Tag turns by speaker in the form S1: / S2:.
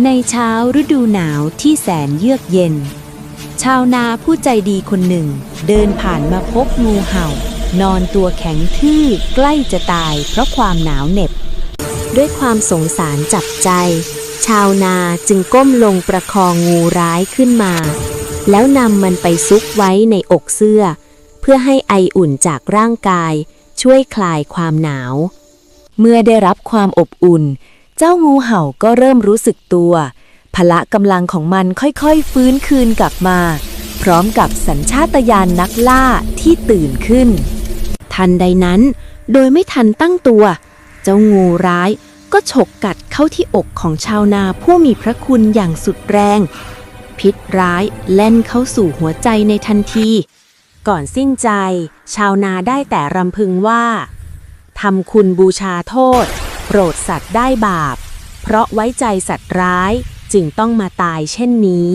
S1: ในเช้าฤดูหนาวที่แสนเยือกเย็น ชาวนาผู้ใจดีคนหนึ่ง เดินผ่านมาพบงูเห่า นอนตัวแข็งทื่อใกล้จะตายเพราะความหนาวเหน็บ ด้วยความสงสารจับใจ ชาวนาจึงก้มลงประคองงูร้ายขึ้นมา แล้วนำมันไปซุกไว้ในอกเสื้อ เพื่อให้ไออุ่นจากร่างกาย ช่วยคลายความหนาว เมื่อได้รับความอบอุ่น จ้างูเห่าก็เริ่มรู้สึกตัว พละกำลังของมันค่อยๆ ฟื้นคืนกลับมา พร้อมกับสัญชาตญาณนักล่าที่ตื่นขึ้น ทันใดนั้น โดยไม่ทันตั้งตัว เจ้างูร้ายก็ฉกกัดเข้าที่อกของชาวนาผู้มีพระคุณอย่างสุดแรง พิษร้ายแล่นเข้าสู่หัวใจในทันที ก่อนสิ้นใจ ชาวนาได้แต่รำพึงว่าทำคุณบูชาโทษ โปรดสัตว์ได้บาป เพราะไว้ใจสัตว์ร้ายจึงต้องมาตายเช่นนี้